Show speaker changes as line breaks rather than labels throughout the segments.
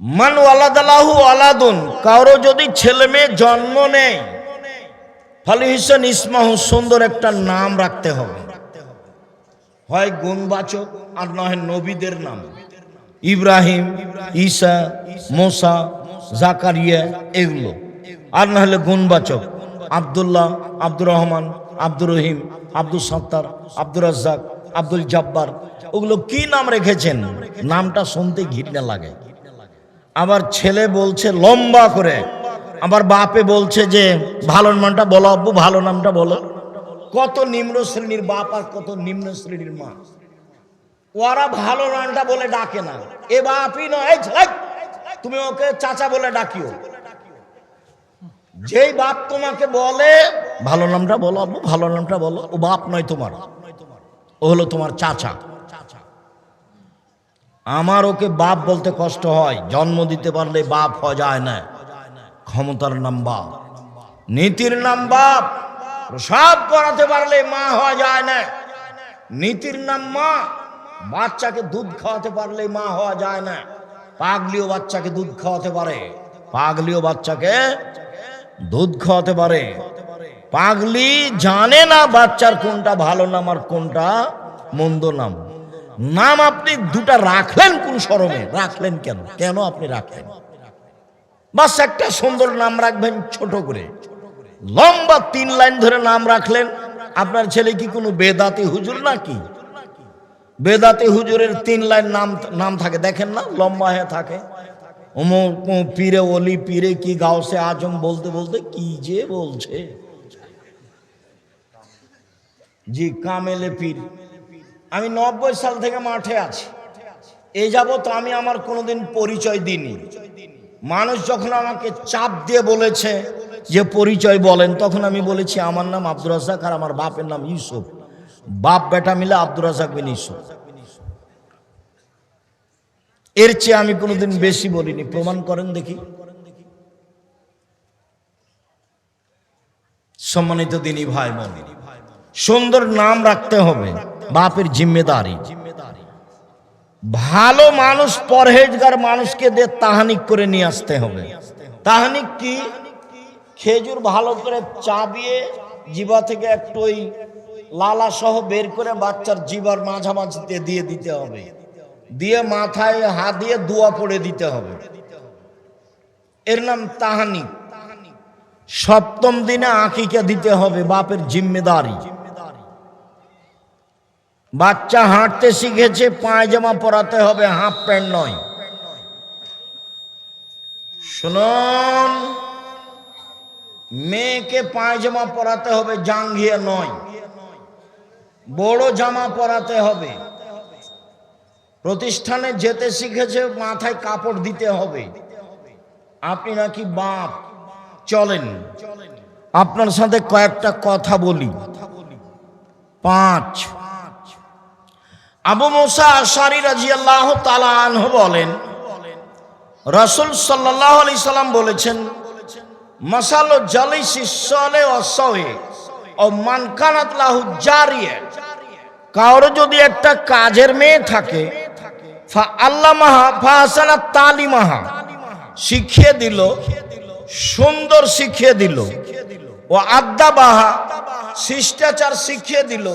মান ওয়ালাদালাহু আলাদুন কারও যদি ছেলে মেয়ে জন্ম নেয় ফালি হিসেন ইসমাহু, সুন্দর একটা নাম রাখতে হবে। হয় গুণবাচক, আর না হয় নবীদের নাম। ইব্রাহিম, ঈসা, মোসা, জাকারিয়া, এগুলো। আর না হলে গুণবাচক, আব্দুল্লাহ, আব্দুর রহমান, আব্দুর রহিম আব্দুল সত্তার, আব্দুর রাজ্জাক, আব্দুল জব্বার, ওগুলো কি নাম রেখেছেন? নামটা শুনতে ঘিরনে লাগে। আবার ছেলে বলছে লম্বা করে। আবার বাপে বলছে যে, ভালো নামটা বলো আব্বু, ভালো নামটা বলো। কত নিম্ন শ্রেণির বাপ আর কত নিম্ন শ্রেণির মা। ওরা ভালো নামটা বলে ডাকে না। এ বাপই নয় তুমি ওকে চাচা বলে ডাকিও। যেই বাপ তোমাকে বলে, ভালো নামটা বলো আব্বু, ভালো নামটা বলো, ও বাপ নয় তোমার। ও হলো তোমার চাচা। আমার ওকে বাপ বলতে কষ্ট হয়, জন্ম দিতে পারলে বাপ হওয়া যায় না। ক্ষমতার নাম বাপ নীতির নাম বাপ প্রসাব করাতে পারলে মা হওয়া যায় না। নীতির নাম মা বাচ্চাকে দুধ খাওয়াতে পারলে মা হওয়া যায় না। পাগলিও বাচ্চাকে দুধ খাওয়াতে পারে। পাগলিও বাচ্চাকে দুধ খাওয়াতে পারে। পাগলি জানে না বাচ্চার কোনটা ভালো নাম আর কোনটা মন্দ নাম। নাম আপনি দুটা রাখলেন কোন শরমে? রাখলেন কেন? কেন আপনি রাখলেন? বাস একটা সুন্দর নাম রাখবেন, ছোট করে। লম্বা তিন লাইন ধরে নাম রাখলেন, আপনার ছেলে কি কোনো বেদাতি হুজুর নাকি? বেদাতি হুজুরের তিন লাইন নাম নাম থাকে, দেখেন না, লম্বা হয়ে থাকে। পীরে, অলি, পীরে কি গাওসে আজম বলতে বলতে কি যে বলছে? জি, কামেলে পীর। আমি নব্বই সাল থেকে মাঠে আছি। এই যাবত আমি আমার কোনোদিন পরিচয় দিইনি। মানুষ যখন আমাকে চাপ দিয়ে বলেছে যে পরিচয় বলেন, তখন আমি বলেছি, আমার নাম আব্দুর রাজাক আর আমার বাপের নাম ইউসুফ। বাপ বেটা মিলে আব্দুর রাজাক বিন ইউসুফ। এর চেয়ে আমি কোনোদিন বেশি বলিনি। প্রমাণ করেন দেখি। সম্মানিত দিনী ভাই বোন, সুন্দর নাম রাখতে হবে। বাপের জিম্মেদারি। ভালো মানুষ পরহেজগার মানুষকে দিয়ে তাহানিক করে নিয়ে আসতে হবে। তাহানিক কি? খেজুর ভালো করে চাবিয়ে জিবা থেকে একটু ওই লালা সহ বের করে বাচ্চার জিবার মাঝামাঝিতে দিয়ে দিতে হবে। দিয়ে মাথায় হাত দিয়ে দোয়া পড়ে দিতে হবে। এর নাম তাহানিক। সপ্তম দিনে আকিকে দিতে হবে বাপের জিম্মেদারি। বাচ্চা হাঁটতে শিখেছে পায়জামা পরাতে হবে, হাফ প্যান্ট নয়। শুনুন, মেয়েকে পায়জামা পরাতে হবে জাঙ্গিয়ে নয়। বড় জামা পরাতে হবে। প্রতিষ্ঠানে যেতে শিখেছে, মাথায় কাপড় দিতে হবে। আপনি নাকি বাপ? চলেন, আপনার সাথে কয়েকটা কথা বলি। পাঁচ। আবু মোসা আশারি রাজি আল্লাহ তালাহ বলেন, রসুল সাল্লাহ আলি সাল্লাম বলেছেন মশালো জালি শিষ্যলে অসহে ও মানকানাত লাহু জারিয়ে। কারও যদি একটা কাজের মেয়ে থাকে, ফা আল্লাহ মাহা ফাহাসানা তালিমাহা, শিখিয়ে দিল, সুন্দর শিখিয়ে দিল, ও আদ্যা বাহা শিষ্টাচার শিখিয়ে দিল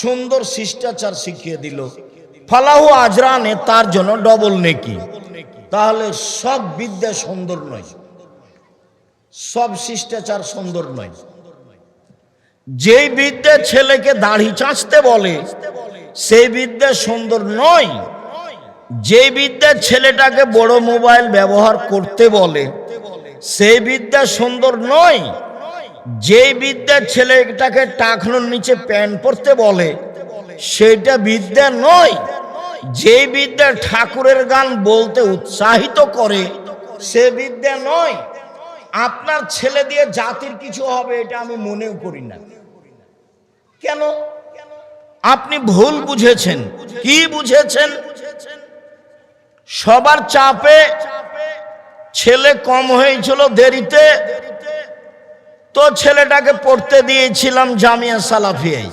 সুন্দর শিষ্টাচার শিখিয়ে দিল। ফালাহু আজরানে তার জন্য ডবল নেকি। তাহলে সব বিদ্যা সুন্দর নয়, সব শিষ্টাচার সুন্দর নয়। যেই বিদ্যা ছেলেকে দাড়ি চাঁচতে বলে, সেই বিদ্যা সুন্দর নয়। যে বিদ্যা ছেলেটাকে বড় মোবাইল ব্যবহার করতে বলে, সেই বিদ্যা সুন্দর নয়। যে বিদ্যা ছেলেটাকে টাকনোর নিচে প্যান্ট পরতে বলে, সেটা বিদ্যা নয়। যে বিদ্যা ঠাকুরের গান বলতে উৎসাহিত করে, সে বিদ্যা নয়। আপনার ছেলে দিয়ে জাতির কিছু হবে, এটা আমি মনেও করি না। কেন? আপনি ভুল বুঝেছেন। কি বুঝেছেন? সবার চাপে ছেলে কম হয়েছিল দেরিতে তো ছেলেটাকে পড়তে দিয়েছিলাম জামিয়া সালাফিয়াই,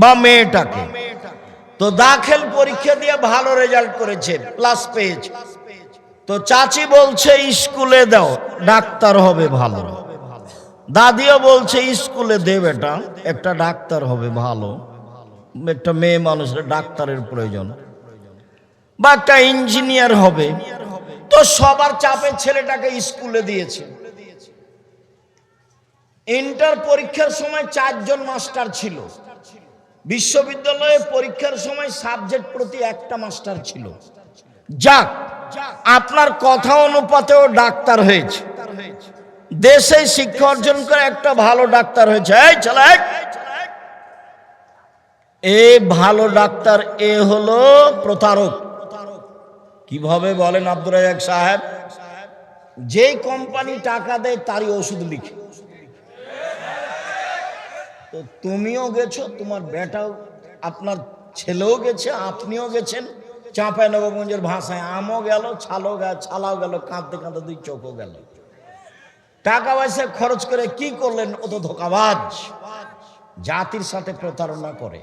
বা মেয়েটাকে। তো দাখিল পরীক্ষা দিয়ে ভালো রেজাল্ট করেছে প্লাস পেয়েছে। তো চাচি বলছে, স্কুলে দাও, ডাক্তার হবে ভালো। দাদিও বলছে, স্কুলে দে বেটা, একটা ডাক্তার হবে ভালো। একটা মেয়ে মানুষের ডাক্তারের প্রয়োজন। বা একটা ইঞ্জিনিয়ার হবে। তো সবার চাপে ছেলেটাকে স্কুলে দিয়েছে। ইন্টার পরীক্ষার সময় চারজন মাস্টার ছিল। বিশ্ববিদ্যালয়ে পরীক্ষার সময় সাবজেক্ট প্রতি একটা মাস্টার ছিল। যাক, আপনার কথা অনুপাতেও ডাক্তার হয়েছে। দেশে শিক্ষা অর্জন করে একটা ভালো ডাক্তার হয়েছে। এই ছেলে এ ভালো ডাক্তার এ হলো প্রতারক। কীভাবে বলেন আব্দুর সাহেব? যেই কোম্পানি টাকা দেয় তারই ওষুধ লিখে। তো তুমিও গেছো, তোমার বেটাও, আপনার ছেলেও গেছে, আপনিও গেছেন। চাঁপাই নবগঞ্জের ভাষায় আমও গেল, ছালও গেল, ছালাও গেল, কাঁদতে কাঁদতে দুই চোখও গেল। টাকা পয়সা খরচ করে কি করলেন? ও তো ধোকাবাজ। জাতির সাথে প্রতারণা করে।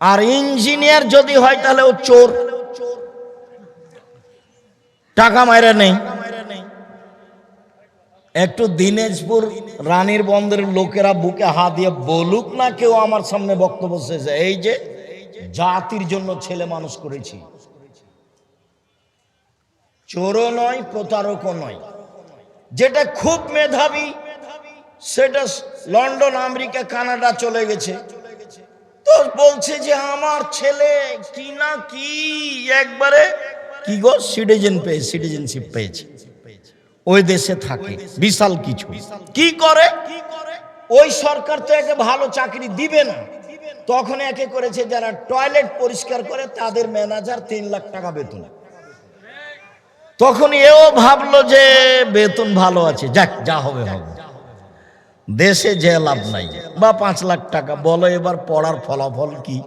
আর ইঞ্জিনিয়ার যদি হয়, তাহলে ও চোর। টাকা মাইরা নেই। একটু দিনাজপুর রানীর বন্দরের লোকেরা বুকে হাত দিয়ে বলুক না কেউ আমার সামনে বক্তব্য শেষে। এই যে জাতির জন্য ছেলে মানুষ করেছি। চোরও নয়, প্রতারকও নয়। যেটা খুব মেধাবী, সেটা লন্ডন, আমেরিকা, কানাডা চলে গেছে। তো বলছে যে আমার ছেলে কি না কি একবারে কি গো? সিটিজেন পেয়ে সিটিজেনশিপ পেয়েছে। ওই দেশে থাকে। বিশাল কিছু। কি করে? ওই সরকার তো একে ভালো চাকরি দিবে না। তখন একে করেছে যারা টয়লেট পরিষ্কার করে, তাদের ম্যানেজার তিন লাখ টাকা বেতন। তখন এও ভাবলো যে বেতন ভালো আছে, যাক, যা হবে হবে। দেশে যে লাভ নাই। বা পাঁচ লাখ টাকা, বলো এবার পড়ার ফলাফল কি?